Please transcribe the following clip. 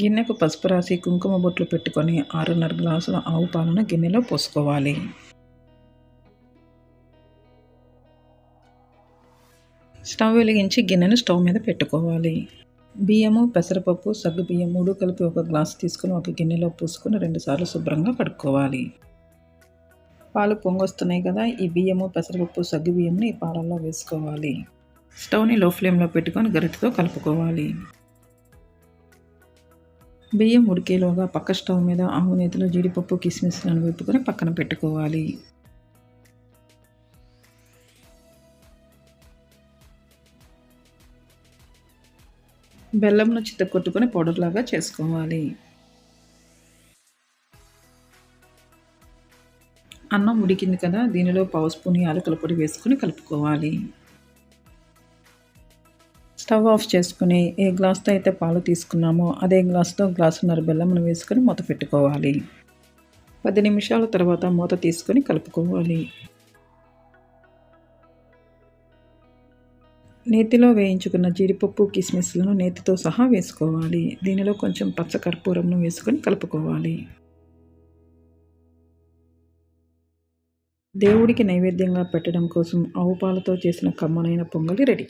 గిన్నెకు పసుపు రాసి కుంకుమ బొట్లు పెట్టుకొని ఆరున్నర గ్లాసుల ఆవు పాలను గిన్నెలో పోసుకోవాలి. స్టవ్ వెలిగించి గిన్నెను స్టవ్ మీద పెట్టుకోవాలి. బియ్యము పెసరపప్పు సగ్గు బియ్యం మూడు కలిపి ఒక గ్లాసు తీసుకుని ఒక గిన్నెలో పోసుకొని రెండుసార్లు శుభ్రంగా కడుక్కోవాలి. పాలు పొంగొస్తున్నాయి కదా ఈ బియ్యము పెసరపప్పు సగ్గు బియ్యంని ఈ పాలల్లో వేసుకోవాలి. స్టవ్ని లో ఫ్లేమ్లో పెట్టుకొని గరిటతో కలుపుకోవాలి. బియ్యం ఉడికేలోగా పక్క స్టవ్ మీద ఆవు జీడిపప్పు కిస్మిస్లను వేపుకొని పక్కన పెట్టుకోవాలి. బెల్లంను చిత్తకొట్టుకొని పౌడర్లాగా చేసుకోవాలి. అన్నం ఉడికింది కదా దీనిలో పావు స్పూన్ యాలకుల పొడి వేసుకొని కలుపుకోవాలి. స్టవ్ ఆఫ్ చేసుకుని ఏ గ్లాస్తో అయితే పాలు తీసుకున్నామో అదే గ్లాస్తో గ్లాసున్నర బెల్లంను వేసుకొని మూత పెట్టుకోవాలి. పది నిమిషాల తర్వాత మూత తీసుకొని కలుపుకోవాలి. నేతిలో వేయించుకున్న జీడిపప్పు కిస్మిస్లను నేతితో సహా వేసుకోవాలి. దీనిలో కొంచెం పచ్చ కర్పూరంను వేసుకొని కలుపుకోవాలి. దేవుడికి నైవేద్యంగా పెట్టడం కోసం ఆవు పాలతో చేసిన కమ్మనైన పొంగలి రెడీ.